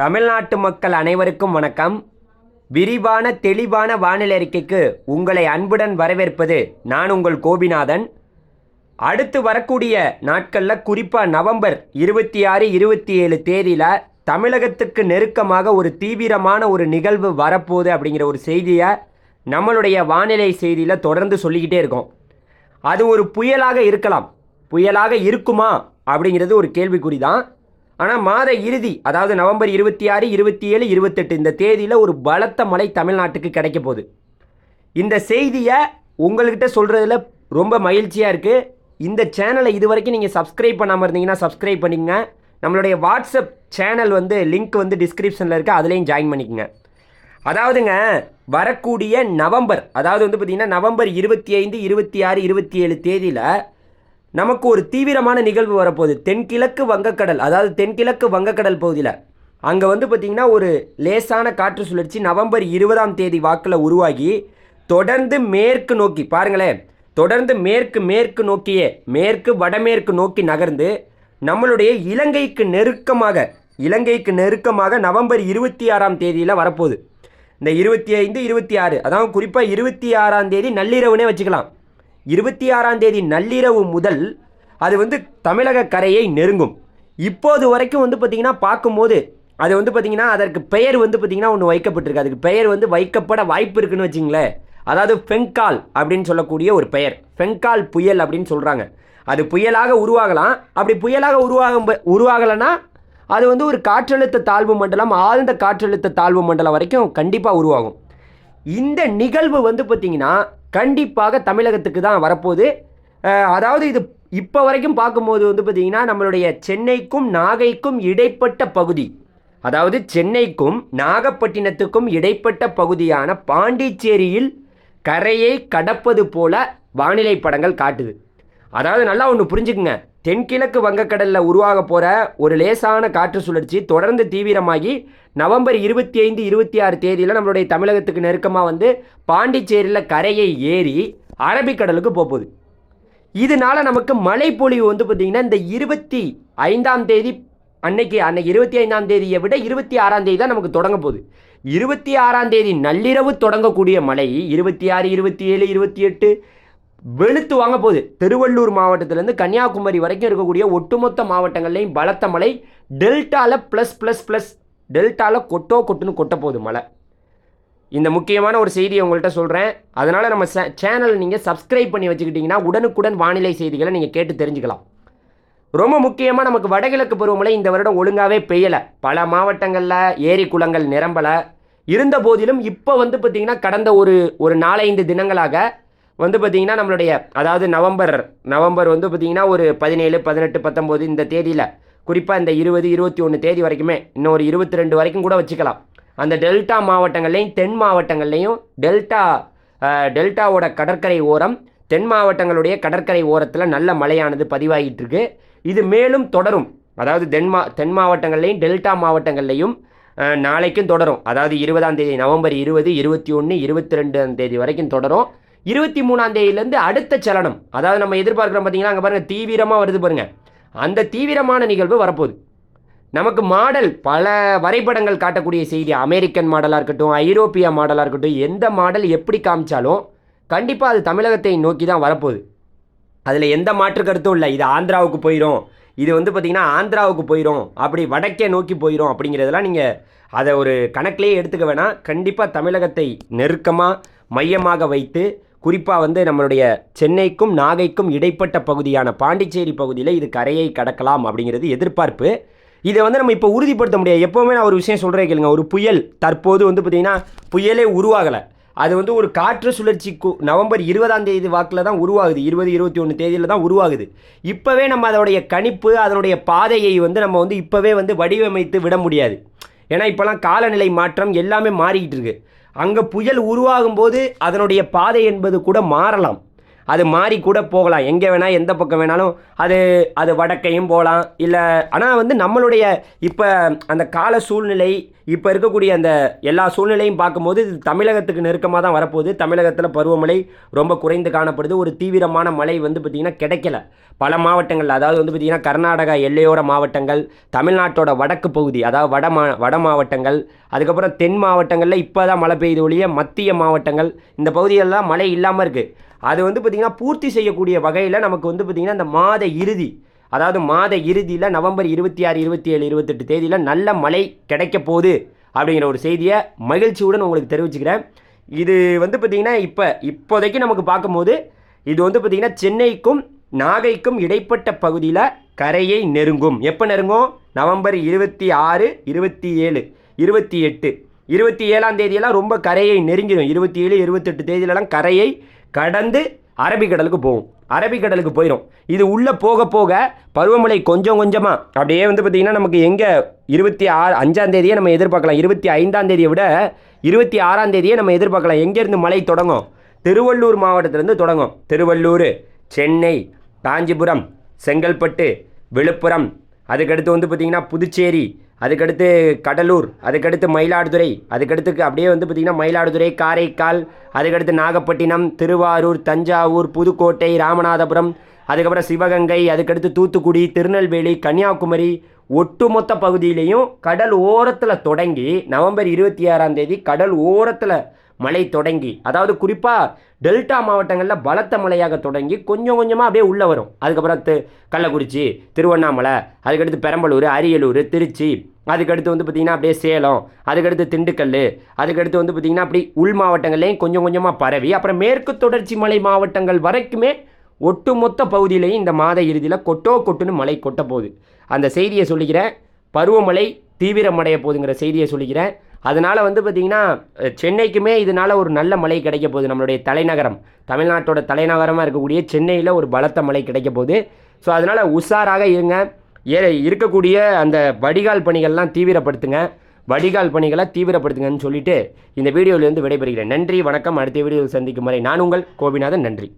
தமிழ்நாட்டு மக்கள் அனைவருக்கும் வணக்கம். விரிவான தெளிவான வானிலை அறிக்கைக்கு உங்களை அன்புடன் வரவேற்பது நான் உங்கள் கோபிநாதன். அடுத்து வரக்கூடிய நாட்களில் குறிப்பாக நவம்பர் இருபத்தி ஆறு இருபத்தி ஏழு தேதியில் தமிழகத்துக்கு நெருக்கமாக ஒரு தீவிரமான ஒரு நிகழ்வு வரப்போகுது அப்படிங்கிற ஒரு செய்தியை நம்மளுடைய வானிலை செய்தியில் தொடர்ந்து சொல்லிக்கிட்டே இருக்கோம். அது ஒரு புயலாக இருக்கலாம். புயலாக இருக்குமா அப்படிங்கிறது ஒரு கேள்விக்குறி தான் ஆனால் மாத இறுதி அதாவது நவம்பர் இருபத்தி ஆறு இருபத்தி ஏழு இருபத்தெட்டு இந்த தேதியில் ஒரு பலத்த மழை தமிழ்நாட்டுக்கு கிடைக்க போகுது. இந்த செய்தியை உங்கள்கிட்ட சொல்கிறதுல ரொம்ப மகிழ்ச்சியாக இருக்குது இந்த சேனலை இது வரைக்கும் நீங்கள் சப்ஸ்கிரைப் பண்ணாமல் இருந்தீங்கன்னா சப்ஸ்கிரைப் பண்ணிக்கங்க. நம்மளுடைய வாட்ஸ்அப் சேனல் வந்து லிங்க் வந்து டிஸ்கிரிப்ஷனில் இருக்குது அதுலேயும் ஜாயின் பண்ணிக்கங்க. அதாவதுங்க வரக்கூடிய நவம்பர் அதாவது வந்து பார்த்திங்கன்னா நவம்பர் இருபத்தி ஐந்து இருபத்தி ஆறு இருபத்தி ஏழு தேதியில் நமக்கு ஒரு தீவிரமான நிகழ்வு வரப்போகுது. தென்கிழக்கு வங்கக்கடல் அதாவது தென்கிழக்கு வங்கக்கடல் பகுதியில். அங்கே வந்து பார்த்திங்கன்னா ஒரு லேசான காற்று சுழற்சி நவம்பர் இருபதாம் தேதி வாக்கில் உருவாகி தொடர்ந்து மேற்கு நோக்கி பாருங்களேன் தொடர்ந்து மேற்கு மேற்கு நோக்கியே மேற்கு வடமேற்கு நோக்கி நகர்ந்து நம்மளுடைய இலங்கைக்கு நெருக்கமாக இலங்கைக்கு நெருக்கமாக நவம்பர் இருபத்தி ஆறாம் தேதியில் வரப்போகுது. இந்த இருபத்தி ஐந்து இருபத்தி ஆறு அதாவது குறிப்பாக இருபத்தி ஆறாம் தேதி நள்ளிரவுனே வச்சுக்கலாம். இருபத்தி ஆறாம் தேதி நள்ளிரவு முதல் அது வந்து தமிழக கரையை நெருங்கும். இப்போது வரைக்கும் வந்து பார்த்திங்கன்னா பார்க்கும்போது அது வந்து பார்த்திங்கன்னா அதற்கு பெயர் வந்து பார்த்திங்கன்னா ஒன்று வைக்கப்பட்டிருக்கு. அதுக்கு பெயர் வந்து வைக்கப்பட வாய்ப்பு இருக்குன்னு வச்சிங்களேன். அதாவது ஃபெங்கால் அப்படின்னு சொல்லக்கூடிய ஒரு பெயர். ஃபெங்கால் புயல் அப்படின்னு சொல்கிறாங்க அது புயலாக உருவாகலாம். அப்படி புயலாக உருவாகும் உருவாகலைன்னா அது வந்து ஒரு காற்றழுத்த தாழ்வு மண்டலம் ஆழ்ந்த காற்றழுத்த தாழ்வு மண்டலம் வரைக்கும் கண்டிப்பாக உருவாகும். இந்த நிகழ்வு வந்து பார்த்திங்கன்னா கண்டிப்பாக தமிழகத்துக்கு தான் வரப்போகுது. அதாவது இது இப்போ வரைக்கும் பார்க்கும்போது வந்து பார்த்திங்கன்னா நம்மளுடைய சென்னைக்கும் நாகைக்கும் இடைப்பட்ட பகுதி. அதாவது சென்னைக்கும் நாகப்பட்டினத்துக்கும் இடைப்பட்ட பகுதியான பாண்டிச்சேரியில் கரையை கடப்பது போல வானிலை படங்கள் காட்டுது. அதாவது நல்லா ஒன்று புரிஞ்சுக்குங்க. தென்கிழக்கு வங்கக்கடலில் உருவாக போகிற ஒரு லேசான காற்று சுழற்சி தொடர்ந்து தீவிரமாகி நவம்பர் இருபத்தி ஐந்து இருபத்தி ஆறு தேதியில் நம்மளுடைய தமிழகத்துக்கு நெருக்கமாக வந்து பாண்டிச்சேரியில் கரையை ஏறி அரபிக்கடலுக்கு போகுது. இதனால நமக்கு மழைப்பொழிவு வந்து பார்த்திங்கன்னா இந்த இருபத்தி ஐந்தாம் தேதி அன்னைக்கு அன்னைக்கு இருபத்தி ஐந்தாம் தேதியை விட இருபத்தி ஆறாம் தேதி தான் நமக்கு தொடங்க போகுது. இருபத்தி ஆறாம் தேதி நள்ளிரவு தொடங்கக்கூடிய மழை இருபத்தி ஆறு இருபத்தி ஏழு இருபத்தி எட்டு வெளுத்து வாங்க போகுது. திருவள்ளூர் மாவட்டத்திலேருந்து கன்னியாகுமரி வரைக்கும் இருக்கக்கூடிய ஒட்டுமொத்த மாவட்டங்கள்லையும் பலத்த மழை. டெல்டாவில் ப்ளஸ் ப்ளஸ் ப்ளஸ் டெல்டாவில் கொட்டோ கொட்டுன்னு கொட்ட போகுது மழை. இந்த முக்கியமான ஒரு செய்தியை உங்கள்கிட்ட சொல்கிறேன் அதனால் நம்ம சேனல் நீங்கள் சப்ஸ்கிரைப் பண்ணி வச்சுக்கிட்டிங்கன்னா உடனுக்குடன் வானிலை செய்திகளை நீங்கள் கேட்டு தெரிஞ்சுக்கலாம். ரொம்ப முக்கியமாக நமக்கு வடகிழக்கு பருவமழை இந்த வருடம் ஒழுங்காகவே பெய்யலை. பல மாவட்டங்களில் ஏரி குளங்கள் நிரம்பலை. இருந்த போதிலும் இப்போ வந்து பார்த்திங்கன்னா கடந்த ஒரு ஒரு நாலைந்து தினங்களாக வந்து பார்த்திங்கன்னா நம்மளுடைய அதாவது நவம்பர் நவம்பர் வந்து பார்த்திங்கன்னா ஒரு பதினேழு பதினெட்டு பத்தொம்போது இந்த தேதியில். குறிப்பாக இந்த இருபது இருபத்தி ஒன்று தேதி வரைக்குமே இன்னும் ஒரு இருபத்தி ரெண்டு வரைக்கும் கூட வச்சுக்கலாம். அந்த டெல்டா மாவட்டங்கள்லையும் தென் மாவட்டங்கள்லையும் டெல்டா டெல்டாவோட கடற்கரை ஓரம் தென் மாவட்டங்களுடைய கடற்கரை ஓரத்தில் நல்ல மழையானது பதிவாகிட்டு இருக்கு இது மேலும் தொடரும். அதாவது தென் மா தென் மாவட்டங்கள்லையும் டெல்டா மாவட்டங்கள்லையும் நாளைக்கும் தொடரும். அதாவது இருபதாம் தேதி நவம்பர் இருபது இருபத்தி ஒன்று இருபத்தி ரெண்டாம் தேதி வரைக்கும் தொடரும். இருபத்தி மூணாம் தேதியிலேருந்து அடுத்த சலனம். அதாவது நம்ம எதிர்பார்க்குறோம் பார்த்தீங்கன்னா அங்கே பாருங்கள் தீவிரமாக வருது பாருங்கள் அந்த தீவிரமான நிகழ்வு வரப்போகுது. நமக்கு மாடல் பல வரைபடங்கள் காட்டக்கூடிய செய்தி அமெரிக்கன் மாடலாக இருக்கட்டும் ஐரோப்பிய மாடலாக இருக்கட்டும் எந்த மாடல் எப்படி காமிச்சாலும் கண்டிப்பாக அது தமிழகத்தை நோக்கி தான் வரப்போகுது. அதில் எந்த மாற்று கருத்தும் இல்லை. இது ஆந்திராவுக்கு போயிடும் இது வந்து பார்த்திங்கன்னா ஆந்திராவுக்கு போயிடும் அப்படி வடக்கே நோக்கி போயிடும் அப்படிங்கிறதெல்லாம் நீங்கள் அதை ஒரு கணக்கிலே எடுத்துக்க வேணாம். கண்டிப்பாக தமிழகத்தை நெருக்கமாக மையமாக வைத்து குறிப்பாக வந்து நம்மளுடைய சென்னைக்கும் நாகைக்கும் இடைப்பட்ட பகுதியான பாண்டிச்சேரி பகுதியில் இது கரையை கடக்கலாம் அப்படிங்கிறது எதிர்பார்ப்பு. இதை வந்து நம்ம இப்போ உறுதிப்படுத்த முடியாது. எப்போவுமே நான் ஒரு விஷயம் சொல்கிறேன் கேளுங்க. ஒரு புயல் தற்போது வந்து பார்த்திங்கன்னா புயலே உருவாகலை. அது வந்து ஒரு காற்று சுழற்சி நவம்பர் இருபதாம் தேதி வாக்கில் தான் உருவாகுது. இருபது இருபத்தி ஒன்று தேதியில் தான் உருவாகுது. இப்போவே நம்ம அதனுடைய கணிப்பு அதனுடைய பாதையை வந்து நம்ம வந்து இப்போவே வந்து வடிவமைத்து விட முடியாது. ஏன்னா இப்போலாம் காலநிலை மாற்றம் எல்லாமே மாறிக்கிட்டு இருக்குது அங்கே புயல் உருவாகும் போது அதனுடைய பாதை என்பது கூட மாறலாம். அது மாறி கூட போகலாம். எங்கே வேணால் எந்த பக்கம் வேணாலும் அது அது வடக்கையும் போகலாம் இல்லை ஆனால் வந்து நம்மளுடைய இப்போ அந்த கால சூழ்நிலை இப்போ இருக்கக்கூடிய அந்த எல்லா சூழ்நிலையும் பார்க்கும்போது இது தமிழகத்துக்கு நெருக்கமாக தான் வரப்போகுது. தமிழகத்தில் பருவமழை ரொம்ப குறைந்து காணப்படுது. ஒரு தீவிரமான மழை வந்து பார்த்திங்கன்னா கிடைக்கல. பல மாவட்டங்கள் அதாவது வந்து பார்த்திங்கன்னா கர்நாடகா எல்லையோர மாவட்டங்கள் தமிழ்நாட்டோட வடக்கு பகுதி அதாவது வட மா வட மாவட்டங்கள் அதுக்கப்புறம் தென் மாவட்டங்களில் இப்போ தான் மழை பெய்யுது ஒழிய மத்திய மாவட்டங்கள் இந்த பகுதியெல்லாம் மழை இல்லாமல் இருக்குது அது வந்து பார்த்திங்கன்னா பூர்த்தி செய்யக்கூடிய வகையில் நமக்கு வந்து பார்த்திங்கன்னா இந்த மாத இறுதி அதாவது மாத இறுதியில் நவம்பர் இருபத்தி ஆறு இருபத்தி ஏழு இருபத்தெட்டு தேதியில் நல்ல மழை கிடைக்க போகுது அப்படிங்கிற ஒரு செய்தியை மகிழ்ச்சியுடன் உங்களுக்கு தெரிவிச்சுக்கிறேன். இது வந்து பார்த்திங்கன்னா இப்போ இப்போதைக்கு நமக்கு பார்க்கும்போது இது வந்து பார்த்திங்கன்னா சென்னைக்கும் நாகைக்கும் இடைப்பட்ட பகுதியில் கரையை நெருங்கும். எப்போ நெருங்கும்? நவம்பர் இருபத்தி ஆறு இருபத்தி ஏழு இருபத்தி எட்டு. இருபத்தி ஏழாம் தேதியெல்லாம் ரொம்ப கரையை நெருங்கிடும். இருபத்தி ஏழு இருபத்தெட்டு தேதியிலலாம் கரையை கடந்து அரபிக்கடலுக்கு போகும் அரபிக்கடலுக்கு போயிடும் இது உள்ளே போக போக பருவமழை கொஞ்சம் கொஞ்சமாக அப்படியே வந்து பார்த்திங்கன்னா நமக்கு எங்கே இருபத்தி ஆறு அஞ்சாந்தேதியே நம்ம எதிர்பார்க்கலாம். இருபத்தி ஐந்தாம் தேதியை விட இருபத்தி ஆறாந்தேதியே நம்ம எதிர்பார்க்கலாம். எங்கேருந்து மழை தொடங்கும்? திருவள்ளூர் மாவட்டத்திலேருந்து தொடங்கும். திருவள்ளூர் சென்னை காஞ்சிபுரம் செங்கல்பட்டு விழுப்புரம். அதுக்கடுத்து வந்து பார்த்திங்கன்னா புதுச்சேரி அதுக்கடுத்து கடலூர் அதுக்கடுத்து மயிலாடுதுறை அதுக்கடுத்து அப்படியே வந்து பார்த்திங்கன்னா மயிலாடுதுறை காரைக்கால் அதுக்கடுத்து நாகப்பட்டினம் திருவாரூர் தஞ்சாவூர் புதுக்கோட்டை ராமநாதபுரம் அதுக்கப்புறம் சிவகங்கை அதுக்கடுத்து தூத்துக்குடி திருநெல்வேலி கன்னியாகுமரி ஒட்டுமொத்த பகுதியிலையும் கடல் ஓரத்தில் தொடங்கி நவம்பர் இருபத்தி ஆறாம் தேதி கடல் ஓரத்தில் மழை தொடங்கி அதாவது குறிப்பாக டெல்டா மாவட்டங்களில் பலத்த மழையாக தொடங்கி கொஞ்சம் கொஞ்சமாக அப்படியே உள்ளே வரும். அதுக்கப்புறம் தி கள்ளக்குறிச்சி திருவண்ணாமலை அதுக்கடுத்து பெரம்பலூர் அரியலூர் திருச்சி அதுக்கடுத்து வந்து பார்த்திங்கன்னா அப்படியே சேலம் அதுக்கடுத்து திண்டுக்கல் அதுக்கடுத்து வந்து பார்த்திங்கன்னா அப்படி உள் மாவட்டங்கள்லேயும் கொஞ்சம் கொஞ்சமாக பரவி அப்புறம் மேற்கு தொடர்ச்சி மலை மாவட்டங்கள் வரைக்குமே ஒட்டுமொத்த பகுதியிலையும் இந்த மாத இறுதியில் கொட்டோ கொட்டுன்னு மழை கொட்ட போகுது. அந்த செய்தியை சொல்லிக்கிறேன். பருவமழை தீவிரமடைய போகுதுங்கிற செய்தியை சொல்லிக்கிறேன். அதனால் வந்து பார்த்திங்கன்னா சென்னைக்குமே இதனால் ஒரு நல்ல மழை கிடைக்க போகுது. நம்மளுடைய தலைநகரம் தமிழ்நாட்டோட தலைநகரமாக இருக்கக்கூடிய சென்னையில் ஒரு பலத்த மழை கிடைக்க போகுது. ஸோ அதனால் உஷாராக இருங்க. ஏ இருக்கக்கூடிய அந்த வடிகால் பணிகள்லாம் தீவிரப்படுத்துங்க. வடிகால் பணிகளை தீவிரப்படுத்துங்கன்னு சொல்லிட்டு இந்த வீடியோவிலேருந்து விடைபெறுகிறேன். நன்றி வணக்கம். அடுத்த வீடியோவில் சந்திக்கும் வரை நான் உங்கள் கோபிநாதன். நன்றி.